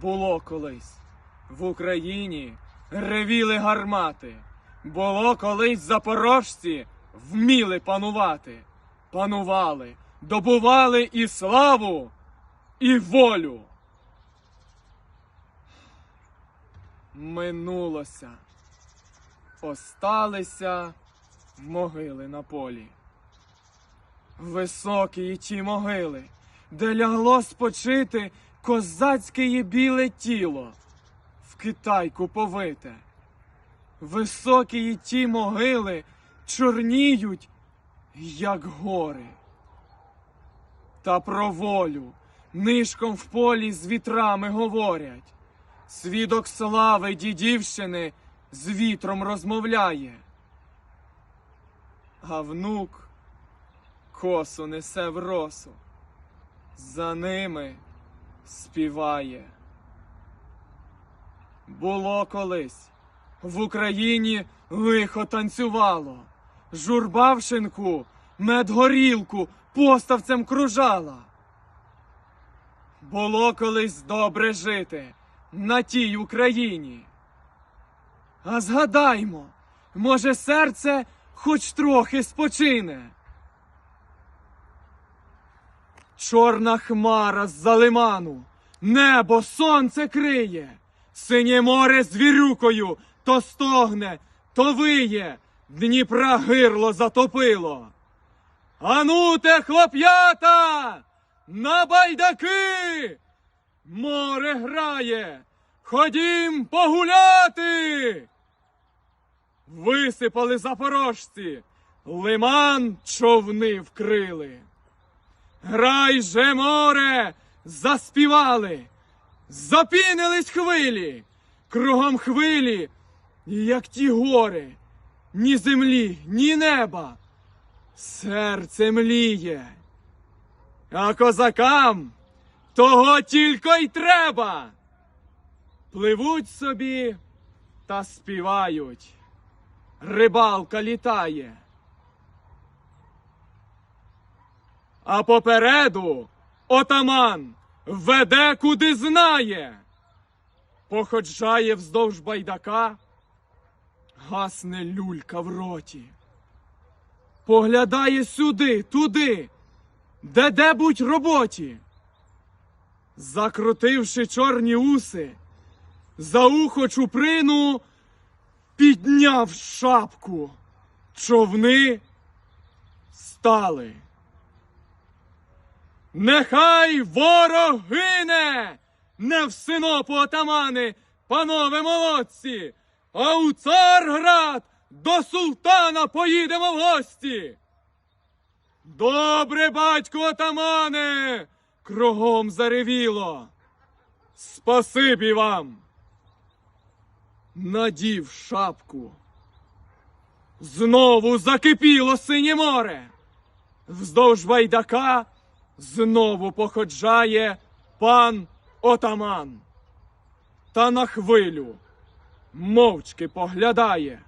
Було колись в Україні ревіли гармати. Було колись запорожці вміли панувати. Панували, добували і славу, і волю. Минулося. Осталися могили на полі. Високі ті могили, де лягло спочити козацьке є біле тіло, в китайку повите. Високі й ті могили чорніють, як гори. Та про волю нишком в полі з вітрами говорять. Свідок слави дідівщини з вітром розмовляє. А внук косу несе в росу, за ними співає. Було колись в Україні лихо танцювало, журба в шинку, медгорілку поставцем кружала. Було колись добре жити на тій Україні. А згадаймо, може, серце хоч трохи спочине. Чорна хмара з-за лиману, небо сонце криє, синє море з вірюкою то стогне, то виє, Дніпра гирло затопило. Ану те, хлоп'ята, на байдаки! Море грає, ходім погуляти. Висипали запорожці, лиман човни вкрили. Грай же море, заспівали, запінились хвилі, кругом хвилі, як ті гори, ні землі, ні неба, серце мліє. А козакам того тільки й треба. Пливуть собі та співають. Рибалка літає. А попереду отаман веде куди знає. Походжає вздовж байдака, гасне люлька в роті. Поглядає сюди, туди, де де будь роботі. Закрутивши чорні уси, за ухо чуприну підняв шапку. Човни стали. Нехай ворог гине, не в синопу отамани, панове молодці, а у Царград до султана поїдемо в гості. Добре, батько отамане, кругом заревіло. Спасибі вам. Надів шапку. Знову закипіло синє море. Вздовж байдака знову походжає пан отаман. Та на хвилю мовчки поглядає.